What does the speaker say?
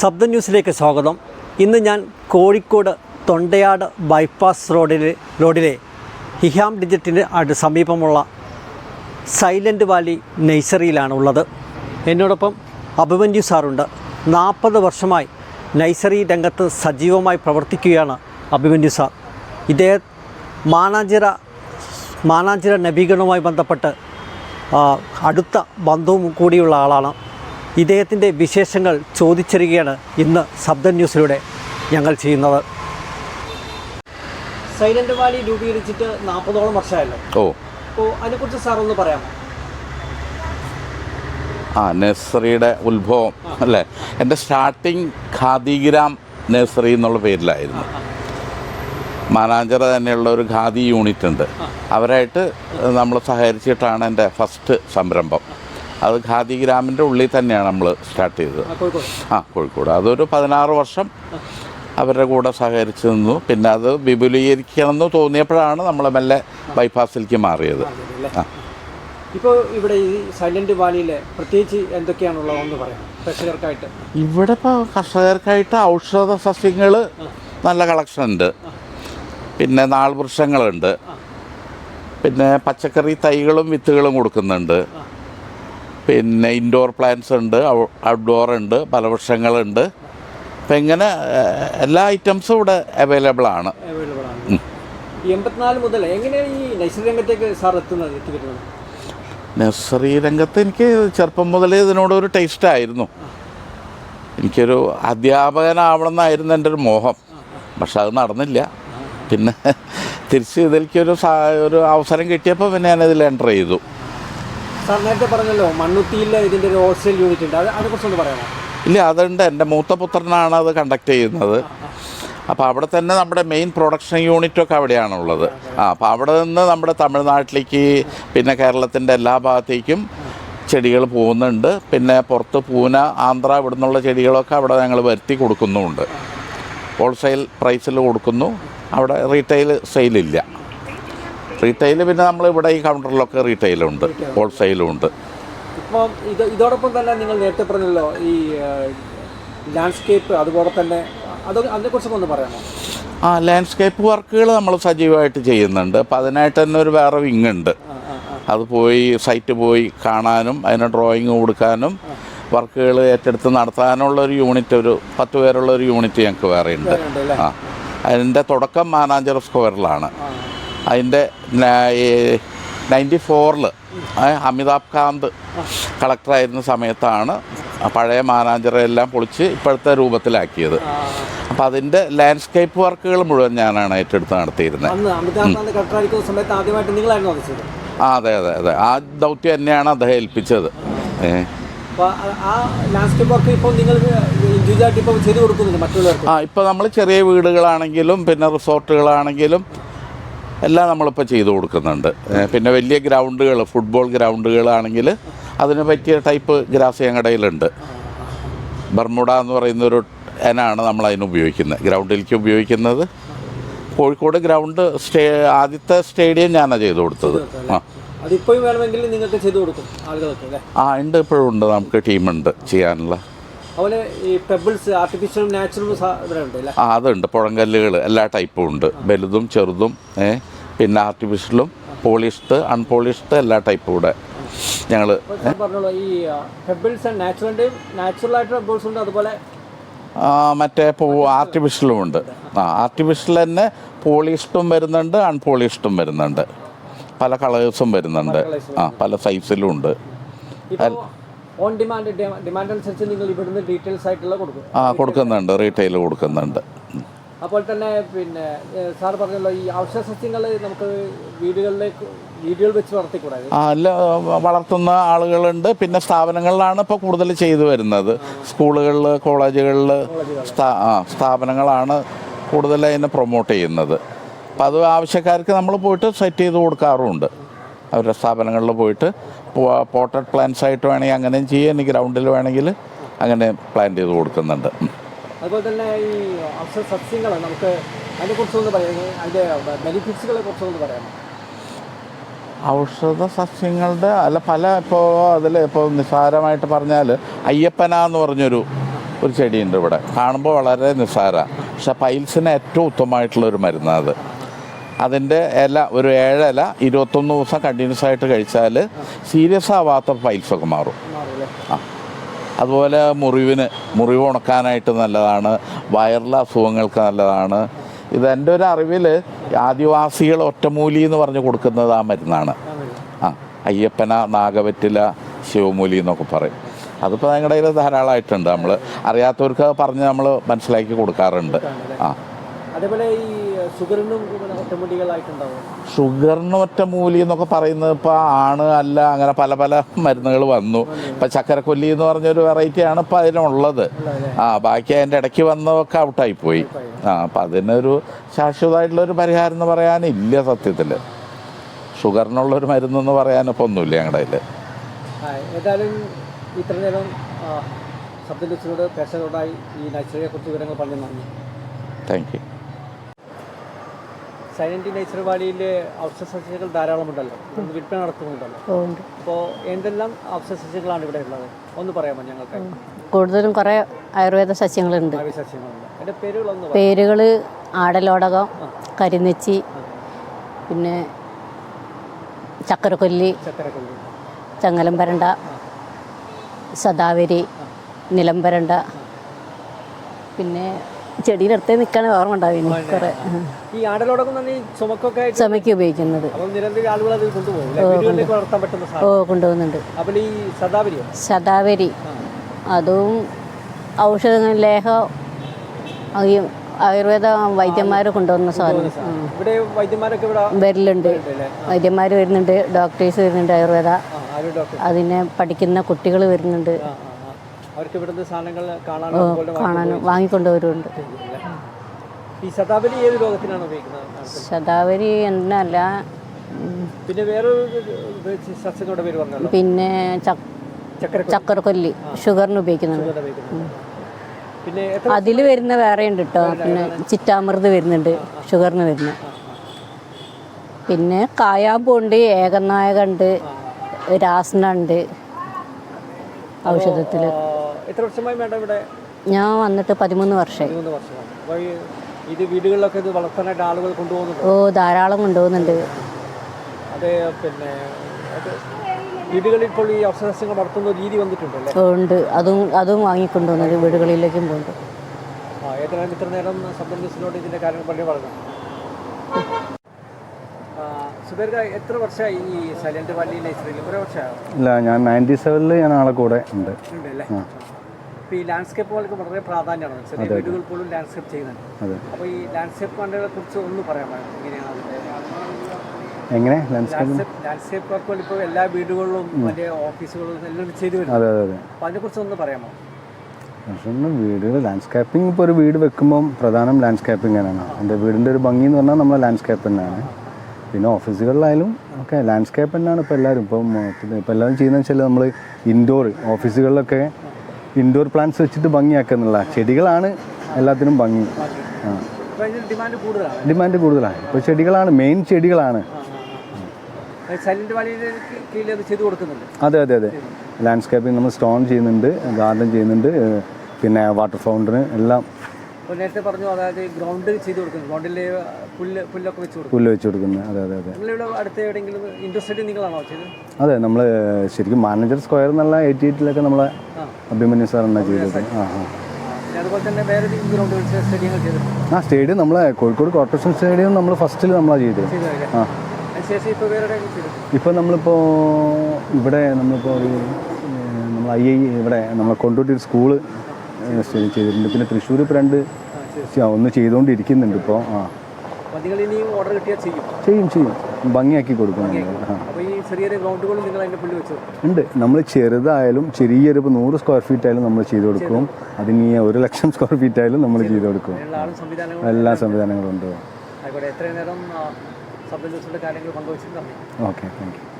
ശബ്ദ ന്യൂസിലേക്ക് സ്വാഗതം. ഇന്ന് ഞാൻ കോഴിക്കോട് തൊണ്ടയാട് ബൈപ്പാസ് റോഡിലെ റോഡിലെ ഹിഹാം ഡിജിറ്റിന് അടു സമീപമുള്ള സൈലന്റ് വാലി നഴ്സറിയിലാണ് ഉള്ളത്. എന്നോടൊപ്പം അഭിമന്യു സാറുണ്ട്. നാൽപ്പത് വർഷമായി നഴ്സറി രംഗത്ത് സജീവമായി പ്രവർത്തിക്കുകയാണ് അഭിമന്യു സാർ. ഇദ്ദേഹം മാനാഞ്ചിറ മാനാഞ്ചിറ നവീകരണവുമായി ബന്ധപ്പെട്ട് അടുത്ത ബന്ധവും കൂടിയുള്ള ആളാണ്. ഇദ്ദേഹത്തിന്റെ വിശേഷങ്ങൾ ചോദിച്ചറിയുകയാണ് ഇന്ന് ശബ്ദ ന്യൂസിലൂടെ ഞങ്ങൾ ചെയ്യുന്നത്. സൈലന്റ് വാലി രൂപീകരിച്ചിട്ട് നാൽപ്പതോളം വർഷമായല്ലോ. ഓ. അപ്പോൾ അതിനെക്കുറിച്ച് സാർ ഒന്ന് പറയാമോ? ആ നഴ്സറിയുടെ ഉത്ഭവം അല്ലേ? എന്റെ സ്റ്റാർട്ടിങ് ഖാദിഗ്രാം നഴ്സറി എന്നുള്ള പേരിലായിരുന്നു. മാനാഞ്ചിറ തന്നെയുള്ള ഒരു ഖാദി യൂണിറ്റ് ഉണ്ട് അവരായിട്ട് നമ്മൾ സഹകരിച്ചിട്ടാണ് എന്റെ ഫസ്റ്റ് സംരംഭം. അത് ഖാദി ഗ്രാമിന്റെ ഉള്ളിൽ തന്നെയാണ് നമ്മൾ സ്റ്റാർട്ട് ചെയ്തത്. ആ, കോഴിക്കോട്? അതൊരു പതിനാറ് വർഷം അവരുടെ കൂടെ സഹകരിച്ചു നിന്നു. പിന്നെ അത് വിപുലീകരിക്കണമെന്ന് തോന്നിയപ്പോഴാണ് നമ്മൾ മെല്ലെ ബൈപ്പാസിലേക്ക് മാറിയത്. ആ. ഇപ്പോൾ ഇവിടെ ഈ സൈലന്റ് വാലിയിലെ പ്രത്യേകിച്ച് എന്തൊക്കെയാണുള്ളതെന്ന് പറയാം കർഷകർക്കായിട്ട്? ഇവിടെ ഇപ്പോൾ കർഷകർക്കായിട്ട് ഔഷധ സസ്യങ്ങൾ നല്ല കളക്ഷൻ ഉണ്ട്. പിന്നെ നാൾ വൃക്ഷങ്ങളുണ്ട്. പിന്നെ പച്ചക്കറി തൈകളും വിത്തുകളും കൊടുക്കുന്നുണ്ട്. പിന്നെ ഇൻഡോർ പ്ലാന്റ്സ് ഉണ്ട് ഔട്ട്ഡോർ ഉണ്ട് ഫലവൃക്ഷങ്ങളുണ്ട് അപ്പം ഇങ്ങനെ എല്ലാ ഐറ്റംസും ഇവിടെ അവൈലബിൾ ആണ്. എൺപത്തിനാല് മുതൽ എങ്ങനെയാണ് ഈ നഴ്സറി രംഗത്തേക്ക് സാർ എത്തുന്നത് നഴ്സറി രംഗത്ത് എനിക്ക് ചെറുപ്പം മുതലേ ഇതിനോടൊരു ടേസ്റ്റ് ആയിരുന്നു. എനിക്കൊരു അധ്യാപകനാവണം എന്നായിരുന്നു എന്റെ ഒരു മോഹം. പക്ഷെ അത് നടന്നില്ല. പിന്നെ തിരിച്ച് ഇതിലേക്കൊരു ഒരു അവസരം കിട്ടിയപ്പോൾ പിന്നെ ഞാനിതിൽ എന്റർ ചെയ്തു. നേരത്തെ പറഞ്ഞല്ലോ മണ്ണുത്തിയിൽ ഇതിന്റെ ഒരു ഹോസ്റ്റൽ യൂണിറ്റ് ഉണ്ട്. അത് അതിനെക്കുറിച്ചൊന്ന് പറയാമോ? ഇല്ല അതുണ്ട്. എന്റെ മൂത്ത പുത്രനാണ് അത് കണ്ടക്ട് ചെയ്യുന്നത്. അപ്പോൾ അവിടെ തന്നെ നമ്മുടെ മെയിൻ പ്രൊഡക്ഷൻ യൂണിറ്റൊക്കെ അവിടെയാണുള്ളത്. ആ അപ്പോൾ അവിടെ നിന്ന് നമ്മുടെ തമിഴ്നാട്ടിലേക്ക് പിന്നെ കേരളത്തിന്റെ എല്ലാ ഭാഗത്തേക്കും ചെടികൾ പോകുന്നുണ്ട്. പിന്നെ പുറത്ത് പൂന ആന്ധ്ര ഇവിടെ നിന്നുള്ള ചെടികളൊക്കെ അവിടെ ഞങ്ങൾ വരുത്തി കൊടുക്കുന്നുമുണ്ട്. ഹോൾസെയിൽ പ്രൈസിൽ കൊടുക്കുന്നു. അവിടെ റീറ്റെയിൽ സെയിലില്ല റീറ്റെയിൽ പിന്നെ നമ്മൾ ഇവിടെ ഈ കൗണ്ടറിലൊക്കെ റീറ്റെയിലുണ്ട് ഹോൾസെയിലും ഉണ്ട് ഇപ്പം ഇത് ഇതോടൊപ്പം തന്നെ നിങ്ങൾ നേരത്തെ പറഞ്ഞല്ലോ ഈ ലാൻഡ്സ്കേപ്പ് അതുപോലെ തന്നെ അത് അതിനെക്കുറിച്ചൊക്കെ ഒന്ന് പറയാമോ? ആ ലാൻഡ്സ്കേപ്പ് വർക്കുകൾ നമ്മൾ സജീവമായിട്ട് ചെയ്യുന്നുണ്ട്. അപ്പോൾ അതിനായിട്ട് തന്നെ ഒരു വേറെ വിങ് ഉണ്ട്. അത് പോയി സൈറ്റ് പോയി കാണാനും അതിന് ഡ്രോയിങ് കൊടുക്കാനും വർക്കുകൾ ഏറ്റെടുത്ത് നടത്താനുള്ള ഒരു യൂണിറ്റ് ഒരു പത്ത് പേരുള്ള ഒരു യൂണിറ്റ് ഞങ്ങൾക്ക് വേറെ ഉണ്ട്. ആ. അതിന്റെ തുടക്കം മാനാഞ്ചർ സ്ക്വയറിലാണ് അതിന്റെ നയന്റി ഫോറിൽ അമിതാഭ് കാന്ത് കളക്ടറായിരുന്ന സമയത്താണ് പഴയ മാനാഞ്ചറെല്ലാം പൊളിച്ച് ഇപ്പോഴത്തെ രൂപത്തിലാക്കിയത്. അപ്പം അപ്പോൾ അതിന്റെ ലാൻഡ്സ്കേപ്പ് വർക്കുകൾ മുഴുവൻ ഞാനാണ് ഏറ്റെടുത്ത് നടത്തിയിരുന്നത് ആ അതെ അതെ അതെ. ആ ദൗത്യം തന്നെയാണ് അദ്ദേഹം ഏൽപ്പിച്ചത്. ആ ഇപ്പോൾ നമ്മൾ ചെറിയ വീടുകളാണെങ്കിലും പിന്നെ റിസോർട്ടുകളാണെങ്കിലും എല്ലാം നമ്മളിപ്പോൾ ചെയ്തു കൊടുക്കുന്നുണ്ട്. പിന്നെ വലിയ ഗ്രൗണ്ടുകൾ ഫുട്ബോൾ ഗ്രൗണ്ടുകളാണെങ്കിൽ അതിന് പറ്റിയ ടൈപ്പ് ഗ്രാസ് ഞങ്ങളുടെ കയ്യിലുണ്ട് ബർമുഡ എന്ന് പറയുന്ന ഒരു ഇനാണ് നമ്മൾ അതിന് ഉപയോഗിക്കുന്നത്. ഗ്രൗണ്ടിലേക്ക് ഉപയോഗിക്കുന്നത്. കോഴിക്കോട് ഗ്രൗണ്ട് സ്റ്റേ ആദ്യത്തെ സ്റ്റേഡിയം ഞാനാണ് ചെയ്തു കൊടുത്തത്. ആ. നിങ്ങൾക്ക് ചെയ്തു കൊടുക്കും ആ ഉണ്ട് ഇപ്പോഴും ഉണ്ട്. നമുക്ക് ടീമുണ്ട് ചെയ്യാനുള്ള. അതുപോലെ ഈ പെബിൾസ് ആർട്ടിഫിഷ്യലും നാച്ചുറലും ഇവിടെ ഉണ്ട് ആ അതുണ്ട്. പുഴങ്കല്ലുകൾ എല്ലാ ടൈപ്പും ഉണ്ട്. വലുതും ചെറുതും പിന്നെ ആർട്ടിഫിഷ്യലും പോളിഷ്ഡ് അൺപോളിഷ്ഡ് എല്ലാ ടൈപ്പും ഇവിടെ ഞങ്ങൾ പറഞ്ഞോളൂ ഈ പെബിൾസ് നാച്ചുറലിന്റെയും നാച്ചുറൽ ആയിട്ടുള്ള പെബിൾസ് ഉണ്ട്. അതുപോലെ മറ്റേ പോ ആർട്ടിഫിഷ്യലും ഉണ്ട്. ആ. ആർട്ടിഫിഷ്യൽ തന്നെ പോളിഷ്ഡും വരുന്നുണ്ട് അൺപോളിഷ്ഡും വരുന്നുണ്ട്. പല കളേഴ്സും വരുന്നുണ്ട്. ആ പല സൈസിലും ഉണ്ട്. ഓൺ ഡിമാൻഡ് ഡിമാൻഡ് അനുസരിച്ച് നിങ്ങൾ ഇവിടുന്ന് ഡീറ്റെയിൽസ് ആയിട്ടുള്ള കൊടുക്കും. ആ കൊടുക്കുന്നുണ്ട്. റീറ്റെയിൽ കൊടുക്കുന്നുണ്ട്. അപ്പോൾ തന്നെ പിന്നെ സാർ പറഞ്ഞല്ലോ ഈ ഔഷധ സസ്യങ്ങൾ നമുക്ക് വീടുകളിലേക്ക് വീടുകൾ വെച്ച് വളർത്തിക്കൂടാ ആ അല്ല വളർത്തുന്ന ആളുകളുണ്ട്. പിന്നെ സ്ഥാപനങ്ങളിലാണ് ഇപ്പോൾ കൂടുതൽ ചെയ്തു വരുന്നത്. സ്കൂളുകളിൽ കോളേജുകളിൽ സ്ഥാപനങ്ങളാണ് കൂടുതൽ അതിനെ പ്രൊമോട്ട് ചെയ്യുന്നത്. അപ്പോൾ അത് ആവശ്യക്കാർക്ക് നമ്മൾ പോയിട്ട് സെറ്റ് ചെയ്ത് കൊടുക്കാറുമുണ്ട് അവരുടെ സ്ഥാപനങ്ങളിൽ പോയിട്ട് പോട്ടഡ് പ്ലാന്റ്സ് ആയിട്ട് വേണമെങ്കിൽ അങ്ങനെയും ചെയ്യാം. ഇനി ഗ്രൗണ്ടിൽ വേണമെങ്കിൽ അങ്ങനെ പ്ലാൻ ചെയ്ത് കൊടുക്കുന്നുണ്ട്. അതുപോലെ തന്നെ ഈ ഔഷധ സസ്യങ്ങൾ നമുക്ക് അതിനെക്കുറിച്ചൊന്ന് പറയാം. അതിന്റെ ബെനിഫിറ്റ്സുകളെ കുറിച്ചൊന്ന് പറയാം ഔഷധ സസ്യങ്ങളുടെ അല്ല പല ഇപ്പോൾ അതിൽ ഇപ്പോൾ നിസ്സാരമായിട്ട് പറഞ്ഞാൽ അയ്യപ്പന എന്ന് പറഞ്ഞൊരു ഒരു ചെടിയുണ്ട് ഇവിടെ. കാണുമ്പോൾ വളരെ നിസ്സാര. പക്ഷെ പൈൽസിന് ഏറ്റവും ഉത്തമമായിട്ടുള്ള ഒരു മരുന്നാണ് അത്. അതിന്റെ ഇല ഒരു ഏഴില ഇരുപത്തൊന്ന് ദിവസം കണ്ടിന്യൂസ് ആയിട്ട് കഴിച്ചാൽ സീരിയസ് ആവാത്ത ഫൈൽസൊക്കെ മാറും. ആ. അതുപോലെ മുറിവിന് മുറിവ് ഉണക്കാനായിട്ട് നല്ലതാണ്. വയറിലെ അസുഖങ്ങൾക്ക് നല്ലതാണ്. ഇത് എന്റെ ഒരു അറിവിൽ ആദിവാസികൾ ഒറ്റമൂലി എന്ന് പറഞ്ഞ് കൊടുക്കുന്നത് ആ മരുന്നാണ്. ആ. അയ്യപ്പന നാഗവറ്റില ശിവമൂലി എന്നൊക്കെ പറയും. അതിപ്പോൾ ഞങ്ങളുടെ കയ്യിൽ ധാരാളമായിട്ടുണ്ട് നമ്മൾ അറിയാത്തവർക്ക് പറഞ്ഞ് നമ്മൾ മനസ്സിലാക്കി കൊടുക്കാറുണ്ട്. ആ. അതേപോലെ ഈ ഷുഗറിനും ഒറ്റ ഒറ്റമൂലി എന്നൊക്കെ പറയുന്നത് ഇപ്പോൾ ആണ് അല്ല അങ്ങനെ പല പല മരുന്നുകൾ വന്നു. ഇപ്പം ചക്കരക്കൊല്ലി എന്ന് പറഞ്ഞൊരു വെറൈറ്റിയാണ് ഇപ്പം അതിനുള്ളത് ആ ബാക്കി അതിന്റെ ഇടയ്ക്ക് വന്നതൊക്കെ ഔട്ടായി. പോയി ആ അപ്പം അതിനൊരു ശാശ്വതമായിട്ടുള്ളൊരു പരിഹാരം എന്ന് പറയാനില്ല സത്യത്തിൽ ഷുഗറിനുള്ളൊരു മരുന്നെന്ന് പറയാനിപ്പോൾ ഒന്നുമില്ല ഞങ്ങളുടെ കയ്യിൽ ഏതായാലും ഇത്ര നേരം ഈ നഴ്സറിയെ കുറിച്ച് വിവരങ്ങൾ പറഞ്ഞു നന്ദി. താങ്ക് യു സൈലന്റ് നേച്ചർ ഔഷധ സസ്യങ്ങൾ ധാരാളമുണ്ടല്ലോ നമ്മൾ വിൽപ്പന നടത്തുന്നുണ്ടല്ലോ അപ്പോൾ എന്തെല്ലാം ഔഷധ സസ്യങ്ങളാണ് ഇവിടെ ഉള്ളത്? ഒന്ന് പറയാമോ ഞങ്ങൾക്ക്? കൂടുതലും കുറേ ആയുർവേദ സസ്യങ്ങളുണ്ട്. അതിന്റെ പേരുകളൊന്ന്. പേരുകൾ ആടലോടകം കരിനെച്ചി പിന്നെ ചക്കരക്കൊല്ലി ചക്കരക്കൊല്ലി. ചങ്ങലം പരണ്ട സദാവരി നിലംപരണ്ട പിന്നെ ചെടിയിലടുത്തേ നിൽക്കാൻ ഓർമ്മ ഉണ്ടാവും കുറെ. ഈ ആടലോടൊപ്പം തന്നെ ഈ ചുമക്കൊക്കെ ആയിട്ട് ചുമയ്ക്ക് ഉപയോഗിക്കുന്നത്. അപ്പം നിരന്തരം ആളുകൾ അത് കൊണ്ടുപോകും അല്ലേ? വീടുകളിലേക്ക് വളർത്താൻ പറ്റുന്ന ഓ കൊണ്ടുപോകുന്നുണ്ട്. അപ്പോൾ ഈ സദാവരിയോ ശതാവരി അതും ഔഷധ ലേഹം ഈ ആയുർവേദ വൈദ്യന്മാർ കൊണ്ടുവന്ന സാധനം. ഉം. ഇവിടെ വൈദ്യന്മാരൊക്കെ ഇവിടെ വരലുണ്ട്. വൈദ്യന്മാർ വരുന്നുണ്ട് ഡോക്ടേഴ്സ് വരുന്നുണ്ട് ആയുർവേദ. ആ ആരോഗ്യ ഡോക്ടർ. അതിനെ പഠിക്കുന്ന കുട്ടികൾ വരുന്നുണ്ട്. ആ ആ ആ. അവർക്ക് ഇവിടുന്ന് സാധനങ്ങൾ അതുപോലെ കാണാനും വാങ്ങിക്കൊണ്ടുവരുന്നുണ്ട്? ഈ ശതാവരി ഏത് രോഗത്തിനാണ് ഉപയോഗിക്കുന്നത്? ശതാവരി എന്നല്ല പിന്നെ വേറൊരു സസ്യങ്ങളുടെ പേര് പറഞ്ഞല്ലോ. പിന്നെ ചക്കരക്കൊല്ലി. ഷുഗറിന് ഉപയോഗിക്കുന്നുണ്ട് പിന്നെ അതിൽ വരുന്ന വേറെ ഉണ്ട് കേട്ടോ പിന്നെ ചിറ്റാമൃത് വരുന്നുണ്ട് ഷുഗറിന് വരുന്ന. പിന്നെ കായാമ്പുണ്ട് ഏകനായക രാസനുണ്ട് രാസന ഉണ്ട് ഔഷധത്തിൽ എത്ര വർഷമായി മേഡം ഇവിടെ? ഞാൻ വന്നിട്ട് പതിമൂന്ന് വർഷമായി പതിമൂന്ന് വർഷമാണ് അപ്പോൾ ഈ ഇത് വീടുകളിലൊക്കെ ഇത് വളർത്താനായിട്ട് ആളുകൾ കൊണ്ടുപോകുന്നുണ്ട്? ഓ ധാരാളം കൊണ്ടുപോകുന്നുണ്ട്. അത് പിന്നെ അത് വീടുകളിൽ ഇപ്പോൾ ഈ അവസരസ്യങ്ങൾ വളർത്തുന്ന രീതി വന്നിട്ടുണ്ടല്ലേ? ഓ, ഉണ്ട്. അതും അതും വാങ്ങിക്കൊണ്ടുപോകുന്നത് വീടുകളിലേക്കും പോകുന്നുണ്ട് ആ ഏതായാലും ഇത്ര നേരം ന്യൂസിനോട് ഇതിന്റെ കാര്യങ്ങൾ പറഞ്ഞു പറഞ്ഞു സുബേർഗ എത്ര വർഷമായി ഈ സൈലന്റ് വാലി നഴ്സറിയിൽ കുറേ വർഷമായോ ഇല്ല ഞാൻ നയന്റി സെവനിൽ ഞാൻ ആളെ കൂടെ ഉണ്ട്. ഈ ലാൻഡ്സ്കേപ്പുകൾക്ക് വളരെ പ്രാധാന്യമാണ്. ചെറിയ വീടുകൾ പോലും ലാൻഡ്സ്കേപ്പ് ചെയ്യുന്നുണ്ട്. അപ്പോൾ ഈ ലാൻഡ്സ്കേപ്പ് കണ്ടുകളെ കുറിച്ച് ഒന്ന് എങ്ങനെയാണ് എങ്ങനെ? ലാൻഡ്സ്കേപ്പ് ലാൻഡ്സ്കേപ്പ് ലാൻഡ്സ്കേപ്പ് വർക്കുകൾ ഇപ്പോൾ എല്ലാ വീടുകളിലും വലിയ ഓഫീസുകളിലും എല്ലാം ചെയ്തു അതെ അതെ അതെ. അപ്പോൾ അതിനെക്കുറിച്ച് ഒന്ന് പറയാമോ? വീടുകൾ ലാൻഡ്സ്കേപ്പിംഗ് ഇപ്പോൾ ഒരു വീട് വെക്കുമ്പം പ്രധാനം ലാൻഡ്സ്കേപ്പിംഗ് തന്നെയാണ്. എന്റെ വീടിന്റെ ഒരു ഭംഗി എന്ന് പറഞ്ഞാൽ നമ്മൾ ലാൻഡ്സ്കേപ്പ് തന്നെയാണ്. പിന്നെ ഓഫീസുകളിലായാലും ഒക്കെ ലാൻഡ്സ്കേപ്പ് തന്നെയാണ് ഇപ്പോൾ എല്ലാവരും ഇപ്പം ഇപ്പോൾ എല്ലാവരും ചെയ്യുന്നതെന്ന് വെച്ചാൽ നമ്മൾ ഇൻഡോർ ഓഫീസുകളിലൊക്കെ ഇൻഡോർ പ്ലാന്റ്സ് വെച്ചിട്ട് ഭംഗിയാക്കുക എന്നുള്ള ചെടികളാണ് എല്ലാത്തിനും ഭംഗി. ആ. ഡിമാൻഡ് കൂടുതലാണ്. ഇപ്പോൾ ചെടികളാണ് മെയിൻ ചെടികളാണ്. അത് അതെ അതെ ലാൻഡ്സ്കേപ്പിംഗ് നമ്മൾ സ്റ്റോൺ ചെയ്യുന്നുണ്ട് ഗാർഡൻ ചെയ്യുന്നുണ്ട് പിന്നെ വാട്ടർ ഫൗണ്ടന് എല്ലാം നേരത്തെ പറഞ്ഞു അതായത് ഗ്രൗണ്ട് ചെയ്ത് കൊടുക്കുന്നത് ഗ്രൗണ്ടിൽ പുല്ല് പുല്ലൊക്കെ വെച്ച് കൊടുക്കും പുല്ല് വെച്ച് കൊടുക്കുന്നത് അതെ അതെ അതെ. നിങ്ങളിവിടെ അടുത്ത് എവിടെയെങ്കിലും ഇൻട്രസ്റ്റഡ് നിങ്ങളാണോ ചെയ്തത്? അതെ നമ്മൾ ശരിക്കും മാനേജർ സ്ക്വയർ എന്നുള്ള എയ്റ്റി എയ്റ്റിലൊക്കെ നമ്മളെ അഭിമന്യു സാർ എന്നാ ചെയ്തത്. ആ ആ. അതുപോലെ തന്നെ വേറെ ഗ്രൗണ്ട് സ്റ്റേഡിയങ്ങൾ ചെയ്തിട്ടുണ്ട്. ആ സ്റ്റേഡിയം നമ്മളെ കോഴിക്കോട് കോർപ്പറേഷൻ സ്റ്റേഡിയം നമ്മൾ ഫസ്റ്റിൽ നമ്മളാണ് ചെയ്തത്. ആ. ഇപ്പോൾ നമ്മളിപ്പോൾ ഇവിടെ നമ്മളിപ്പോൾ ഒരു നമ്മൾ ഐ ഐ ഇവിടെ നമ്മളെ കൊണ്ടോട്ടി ഒരു സ്കൂൾ ചെയ്തിട്ടുണ്ട്. പിന്നെ തൃശ്ശൂർ ഇപ്പോൾ രണ്ട് ഒന്ന് ചെയ്തുകൊണ്ടിരിക്കുന്നുണ്ട് ഇപ്പോൾ ആ. ചെയ്യും. ചെയ്യും ഭംഗിയാക്കി കൊടുക്കും. അപ്പോൾ ഈ ചെറിയ ചെറിയ ഗ്രൗണ്ടുകളും നിങ്ങൾ അതിന്റെ പുല്ല് വെച്ച്? ഉണ്ട്. നമ്മൾ ചെറുതായാലും ചെറിയൊരു ഇപ്പോൾ നൂറ് സ്ക്വയർ ഫീറ്റ് ആയാലും നമ്മൾ ചെയ്ത് കൊടുക്കും. അതിന് ഒരു ലക്ഷം സ്ക്വയർ ഫീറ്റ് ആയാലും നമ്മൾ ചെയ്ത് കൊടുക്കും. എല്ലാ സംവിധാനങ്ങളും ഉണ്ട്. ഓക്കെ. Thank you.